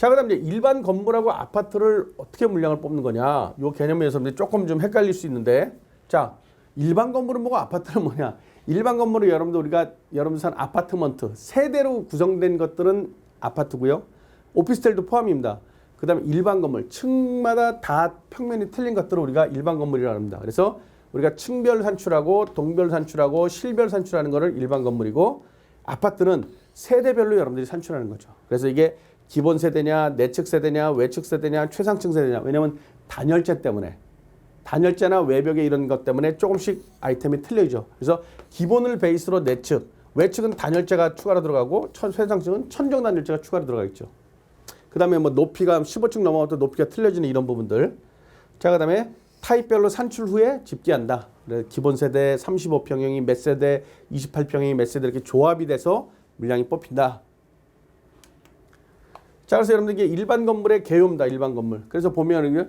자, 그다음 이제 일반 건물하고 아파트를 어떻게 물량을 뽑는 거냐? 요 개념에서 조금 좀 헷갈릴 수 있는데, 자, 일반 건물은 뭐고 아파트는 뭐냐? 일반 건물은 여러분들 우리가 여러분들 산 아파트먼트 세대로 구성된 것들은 아파트고요. 오피스텔도 포함입니다. 그다음에 일반 건물 층마다 다 평면이 틀린 것들을 우리가 일반 건물이라고 합니다. 그래서 우리가 층별 산출하고 동별 산출하고 실별 산출하는 거를 일반 건물이고 아파트는 세대별로 여러분들이 산출하는 거죠. 그래서 이게 기본 세대냐, 내측 세대냐, 외측 세대냐, 최상층 세대냐. 왜냐면 단열재 때문에 단열재나 외벽에 이런 것 때문에 조금씩 아이템이 틀려지죠. 그래서 기본을 베이스로 내측, 외측은 단열재가 추가로 들어가고 천, 최상층은 천정 단열재가 추가로 들어가 있죠. 그다음에 뭐 높이가 15층 넘어가도 높이가 틀려지는 이런 부분들. 자, 그다음에 타입별로 산출 후에 집계한다. 기본 세대 35평형이 몇 세대, 28평형이 몇 세대 이렇게 조합이 돼서 물량이 뽑힌다. 자, 그래서 여러분들 이게 일반 건물의 개요입니다. 일반 건물. 그래서 보면 이게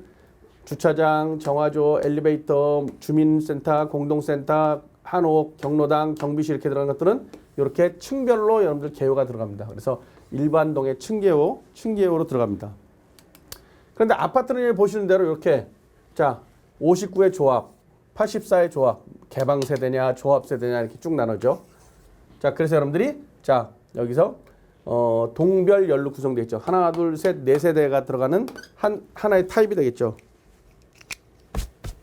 주차장, 정화조, 엘리베이터, 주민센터, 공동센터, 한옥, 경로당, 경비실 이렇게 들어간 것들은 이렇게 층별로 여러분들 개요가 들어갑니다. 그래서 일반동의 층개요, 층개요로 들어갑니다. 그런데 아파트는 보시는 대로 이렇게 자 59의 조합, 84의 조합, 개방 세대냐, 조합 세대냐 이렇게 쭉 나눠져. 자 그래서 여러분들이 자 여기서 어, 동별 열로 구성되어 있죠. 하나, 둘, 셋, 네 세대가 들어가는 한 하나의 타입이 되겠죠.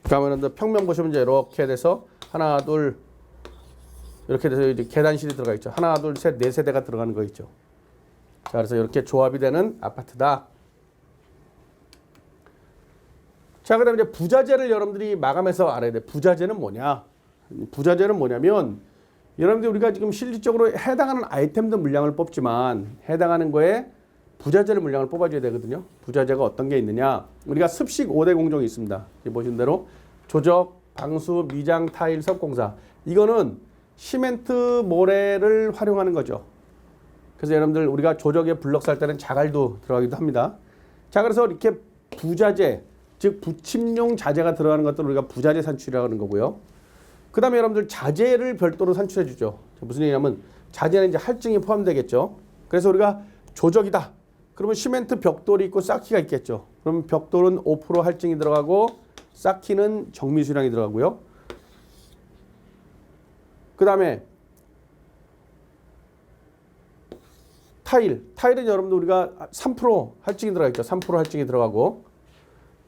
그러면 평면 보시면 이제 이렇게 돼서 하나, 둘 이렇게 돼서 이제 계단실이 들어가 있죠. 하나, 둘, 셋, 네 세대가 들어가는 거 있죠. 자, 그래서 이렇게 조합이 되는 아파트다. 자, 그다음에 부자재를 여러분들이 마감해서 알아야 돼. 부자재는 뭐냐? 부자재는 뭐냐면 여러분들 우리가 지금 실질적으로 해당하는 아이템들 물량을 뽑지만 해당하는 거에 부자재를 물량을 뽑아줘야 되거든요. 부자재가 어떤 게 있느냐? 우리가 습식 5대 공정이 있습니다. 여기 보신 대로 조적, 방수, 미장, 타일, 석공사. 이거는 시멘트 모래를 활용하는 거죠. 그래서 여러분들 우리가 조적에 블럭 살 때는 자갈도 들어가기도 합니다. 자, 그래서 이렇게 부자재, 즉 부침용 자재가 들어가는 것들을 우리가 부자재 산출이라고 하는 거고요. 그 다음에 여러분들 자재를 별도로 산출해 주죠. 무슨 얘기냐면 자재는 이제 할증이 포함되겠죠. 그래서 우리가 조적이다. 그러면 시멘트 벽돌이 있고 쌓기가 있겠죠. 그러면 벽돌은 5% 할증이 들어가고 쌓기는 정미 수량이 들어가고요. 그 다음에 타일, 타일은 여러분들 우리가 3% 할증이 들어가 있죠. 3% 할증이 들어가고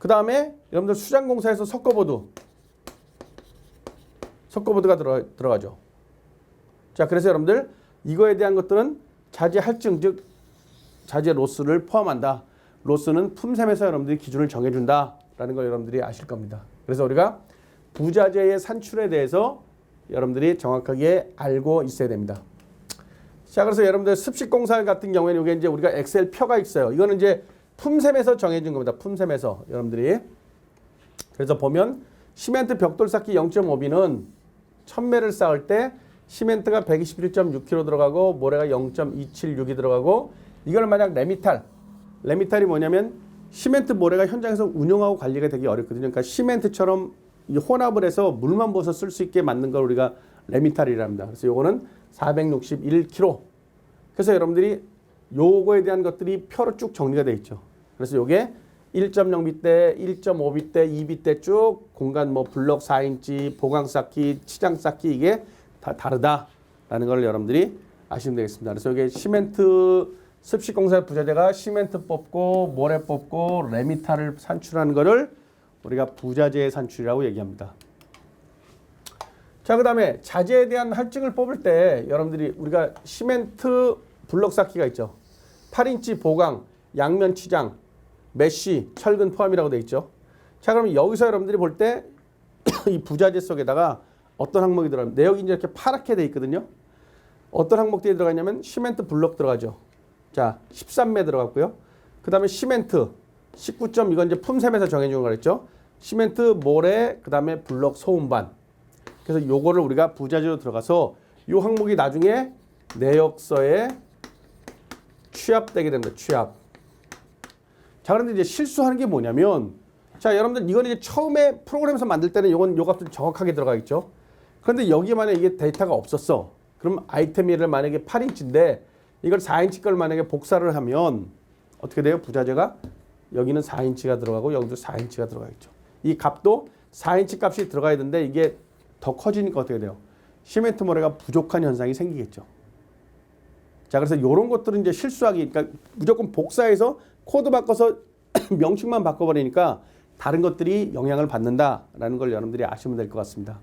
그 다음에 여러분들 수장공사에서 석고보드 석고보드가 들어, 들어가죠. 자, 그래서 여러분들 이거에 대한 것들은 자재 할증 즉 자재 로스를 포함한다. 로스는 품셈에서 여러분들이 기준을 정해준다라는 걸 여러분들이 아실 겁니다. 그래서 우리가 부자재의 산출에 대해서 여러분들이 정확하게 알고 있어야 됩니다. 자, 그래서 여러분들 습식공사 같은 경우에는 이게 이제 우리가 엑셀 표가 있어요. 이거는 이제 품셈에서 정해진 겁니다. 품셈에서 여러분들이 그래서 보면 시멘트 벽돌 쌓기 0.5B는 1000매를 쌓을 때 시멘트가 121.6kg 들어가고 모래가 0.276이 들어가고 이걸 만약 레미탈 레미탈이 뭐냐면 시멘트 모래가 현장에서 운영하고 관리가 되기 어렵거든요. 그러니까 시멘트처럼 이 혼합을 해서 물만 부어서 쓸 수 있게 만든 걸 우리가 레미탈이라 합니다. 그래서 요거는 461kg. 그래서 여러분들이 요거에 대한 것들이 표로 쭉 정리가 돼 있죠. 그래서 요게 1.0B 때, 1.5B 때, 2B 때쭉 공간 뭐 블럭 4인치, 보강 쌓기, 치장 쌓기 이게 다 다르다라는 걸 여러분들이 아시면 되겠습니다. 그래서 이게 시멘트 습식 공사 부자재가 시멘트 뽑고 모래 뽑고 레미탈을 산출하는 거를 우리가 부자재 산출이라고 얘기합니다. 자, 그다음에 자재에 대한 할증을 뽑을 때 여러분들이 우리가 시멘트 블럭 쌓기가 있죠. 8인치 보강, 양면 치장, 메쉬, 철근 포함이라고 돼 있죠. 자, 그러면 여기서 여러분들이 볼 때 이 부자재 속에다가 어떤 항목이 들어가면 내역이 이제 이렇게 파랗게 돼 있거든요. 어떤 항목들이 들어가냐면 시멘트 블럭 들어가죠. 자, 13매 들어갔고요. 그다음에 시멘트 19점 이건 이제 품셈에서 정해준 거랬죠. 시멘트 모래 그다음에 블럭 소음반. 그래서 요거를 우리가 부자재로 들어가서 요 항목이 나중에 내역서에 취합되게 됩니다. 취합. 자, 그런데 이제 실수하는 게 뭐냐면 자, 여러분들 이건 이제 처음에 프로그램에서 만들 때는 요건 요 값들이 정확하게 들어가 있죠. 그런데 여기에 만약에 이게 데이터가 없었어. 그럼 아이템 예를 만약에 8인치인데 이걸 4인치 걸 만약에 복사를 하면 어떻게 돼요? 부자재가 여기는 4인치가 들어가고 여기도 4인치가 들어가겠죠. 이 값도 4인치 값이 들어가야 되는데 이게 더 커지니까 어떻게 돼요? 시멘트 모래가 부족한 현상이 생기겠죠. 자, 그래서 이런 것들은 이제 실수하기, 그러니까 무조건 복사해서 코드 바꿔서 명칭만 바꿔버리니까 다른 것들이 영향을 받는다라는 걸 여러분들이 아시면 될 것 같습니다.